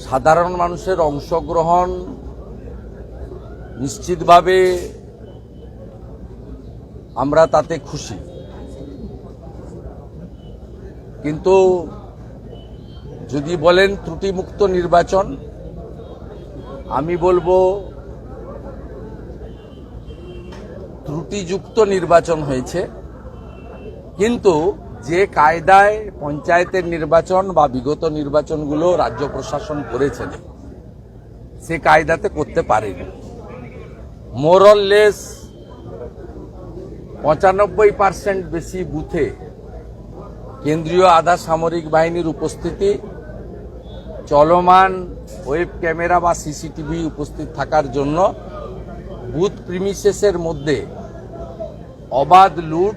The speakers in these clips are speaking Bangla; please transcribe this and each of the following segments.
সাধারণ মানুষের অংশগ্রহণ নিশ্চিতভাবে আমরা তাতে খুশি। কিন্তু যদি বলেন ত্রুটিমুক্ত নির্বাচন, আমি বলব ত্রুটিযুক্ত নির্বাচন হয়েছে। কিন্তু যে কায়দায় পঞ্চায়েতের নির্বাচন বা বিগত নির্বাচনগুলো রাজ্য প্রশাসন করেছেন, সে কায়দাতে করতে পারেনি। মোরললেস পঁচানব্বই পার্সেন্ট বেশি বুথে কেন্দ্রীয় আধা সামরিক বাহিনীর উপস্থিতি, চলমান ওয়েব ক্যামেরা বা সিসিটিভি উপস্থিত থাকার জন্য বুথ প্রিমিসেসের মধ্যে অবাধ লুট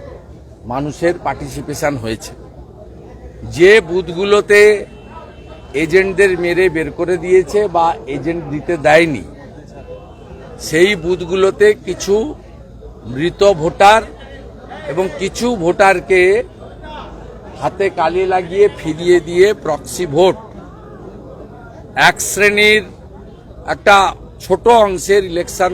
মানুষের পার্টিসিপেশন হয়েছে। যে বুথগুলোতে এজেন্টদের মেরে বের করে দিয়েছে বা এজেন্ট দিতে দেয়নি, সেই বুথগুলোতে কিছু মৃত ভোটার এবং কিছু ভোটারকে হাতে কালি লাগিয়ে ফিরিয়ে দিয়ে প্রক্সি ভোট এক শ্রেণির একটা ছোট অংশের ইলেকশন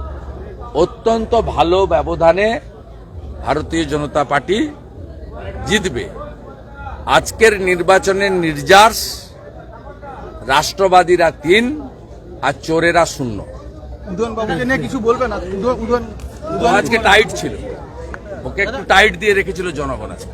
অত্যন্ত ভালো ব্যবধানে ভারতীয় জনতা পার্টি জিতবে। আজকের নির্বাচনের নির্যাস রাষ্ট্রবাদীরা তিন আর চোরেরা শূন্য। কিছু বলবেন না? উদয়ন উদয়ন ও আজকে টাইট ছিল। ওকে একটু টাইট দিয়ে রেখেছিল জনগণ আজকে।